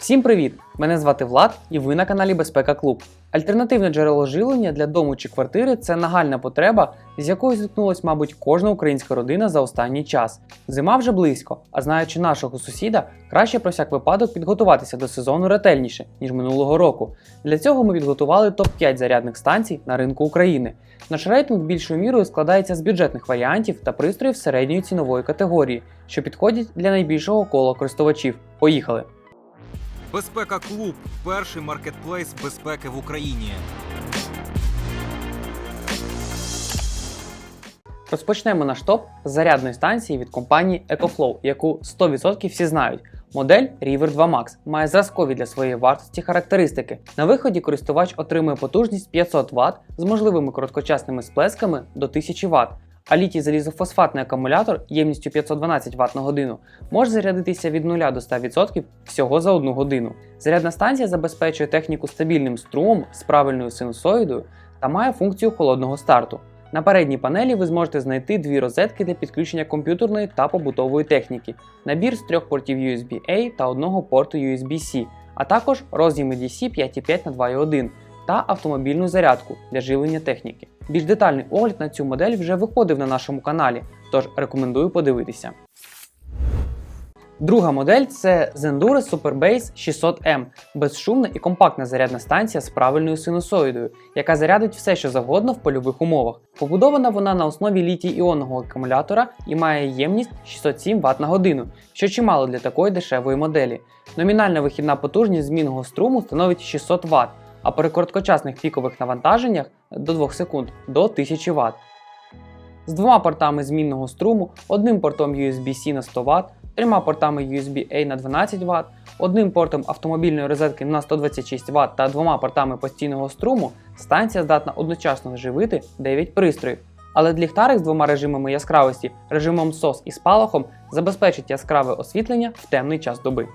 Всім привіт! Мене звати Влад і ви на каналі Безпека Клуб. Альтернативне джерело живлення для дому чи квартири це нагальна потреба, з якою зіткнулась, мабуть, кожна українська родина за останній час. Зима вже близько, а знаючи нашого сусіда, краще про всяк випадок підготуватися до сезону ретельніше, ніж минулого року. Для цього ми підготували топ-5 зарядних станцій на ринку України. Наш рейтинг більшою мірою складається з бюджетних варіантів та пристроїв середньої цінової категорії, що підходять для найбільшого кола користувачів. Поїхали! Безпека Клуб перший маркетплейс безпеки в Україні. Розпочнемо наш топ з зарядної станції від компанії EcoFlow, яку 100% всі знають. Модель River 2 Max має зразкові для своєї вартості характеристики. На виході користувач отримує потужність 500 Вт з можливими короткочасними сплесками до 1000 Вт. А літій залізофосфатний акумулятор ємністю 512 Вт на годину може зарядитися від 0 до 100% всього за 1 годину. Зарядна станція забезпечує техніку стабільним струмом з правильною синусоїдою та має функцію холодного старту. На передній панелі ви зможете знайти дві розетки для підключення комп'ютерної та побутової техніки, набір з трьох портів USB-A та одного порту USB-C, а також роз'єми DC 5.5 на 2.1 та автомобільну зарядку для живлення техніки. Більш детальний огляд на цю модель вже виходив на нашому каналі, тож рекомендую подивитися. Друга модель це Zendure Superbase 600M безшумна і компактна зарядна станція з правильною синусоїдою, яка зарядить все, що завгодно в польових умовах. Побудована вона на основі літій-іонного акумулятора і має ємність 607 Вт на годину, що чимало для такої дешевої моделі. Номінальна вихідна потужність змінного струму становить 600 Вт, а при короткочасних пікових навантаженнях до 2 секунд до 1000 Вт. З двома портами змінного струму, одним портом USB-C на 100 Вт, трьома портами USB-A на 12 Вт, одним портом автомобільної розетки на 126 Вт та двома портами постійного струму станція здатна одночасно живити 9 пристроїв. Але ліхтарик з двома режимами яскравості, режимом SOS і спалахом забезпечить яскраве освітлення в темний час доби.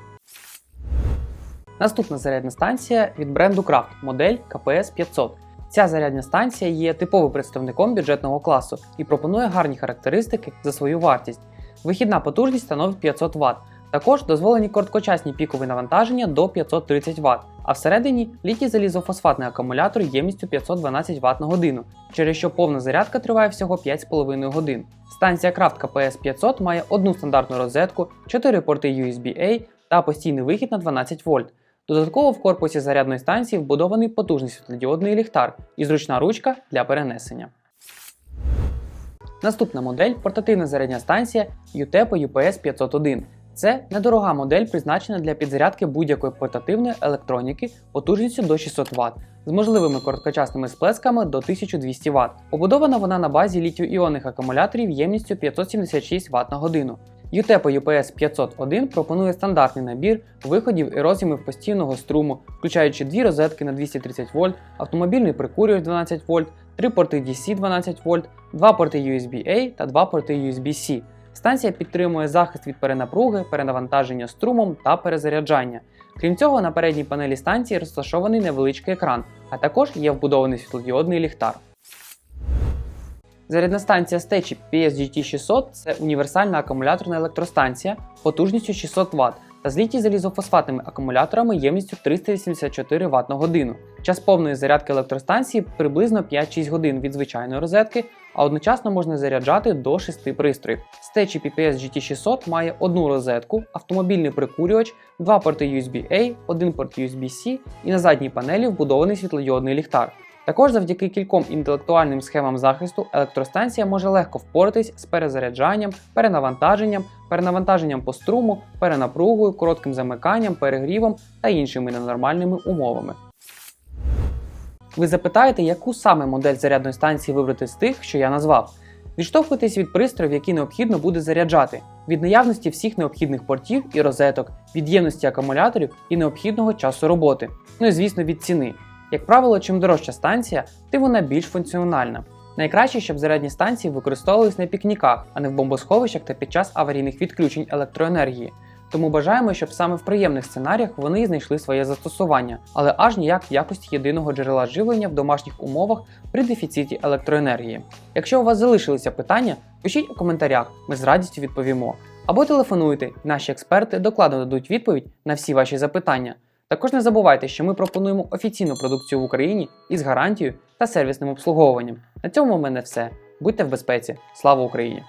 Наступна зарядна станція від бренду Craft, модель KPS 500. Ця зарядна станція є типовим представником бюджетного класу і пропонує гарні характеристики за свою вартість. Вихідна потужність становить 500 Вт. Також дозволені короткочасні пікові навантаження до 530 Вт, а всередині літій залізофосфатний акумулятор ємністю 512 Вт на годину, через що повна зарядка триває всього 5,5 годин. Станція Craft KPS 500 має одну стандартну розетку, 4 порти USB-A та постійний вихід на 12 вольт. Додатково в корпусі зарядної станції вбудований потужний світлодіодний ліхтар і зручна ручка для перенесення. Наступна модель портативна зарядна станція UTEPO UPS 501. Це недорога модель, призначена для підзарядки будь-якої портативної електроніки потужністю до 600 Вт з можливими короткочасними сплесками до 1200 Вт. Побудована вона на базі літію-іонних акумуляторів ємністю 576 Вт на годину. UTEPO UPS 501 пропонує стандартний набір виходів і роз'ємів постійного струму, включаючи дві розетки на 230 вольт, автомобільний прикурювач 12 вольт, три порти DC 12 вольт, два порти USB-A та два порти USB-C. Станція підтримує захист від перенапруги, перенавантаження струмом та перезаряджання. Крім цього, на передній панелі станції розташований невеличкий екран, а також є вбудований світлодіодний ліхтар. Зарядна станція Stechie PSGT 600 це універсальна акумуляторна електростанція потужністю 600 Вт та з літій залізофосфатними акумуляторами ємністю 384 Вт на годину. Час повної зарядки електростанції приблизно 5-6 годин від звичайної розетки, а одночасно можна заряджати до 6 пристроїв. Stechie PPS GT600 має одну розетку, автомобільний прикурювач, два порти USB-A, один порт USB-C і на задній панелі вбудований світлодіодний ліхтар. Також завдяки кільком інтелектуальним схемам захисту електростанція може легко впоратись з перезаряджанням, перенавантаженням, перенавантаженням по струму, перенапругою, коротким замиканням, перегрівом та іншими ненормальними умовами. Ви запитаєте, яку саме модель зарядної станції вибрати з тих, що я назвав. Відштовхуйтесь від пристроїв, які необхідно буде заряджати, від наявності всіх необхідних портів і розеток, від ємності акумуляторів і необхідного часу роботи. Ну і звісно від ціни. Як правило, чим дорожча станція, тим вона більш функціональна. Найкраще, щоб зарядні станції використовувались на пікніках, а не в бомбосховищах та під час аварійних відключень електроенергії. Тому бажаємо, щоб саме в приємних сценаріях вони і знайшли своє застосування, але аж ніяк в якості єдиного джерела живлення в домашніх умовах при дефіциті електроенергії. Якщо у вас залишилися питання, пишіть у коментарях, ми з радістю відповімо. Або телефонуйте, наші експерти докладно дадуть відповідь на всі ваші запитання. Також не забувайте, що ми пропонуємо офіційну продукцію в Україні із гарантією та сервісним обслуговуванням. На цьому в мене все. Будьте в безпеці. Слава Україні!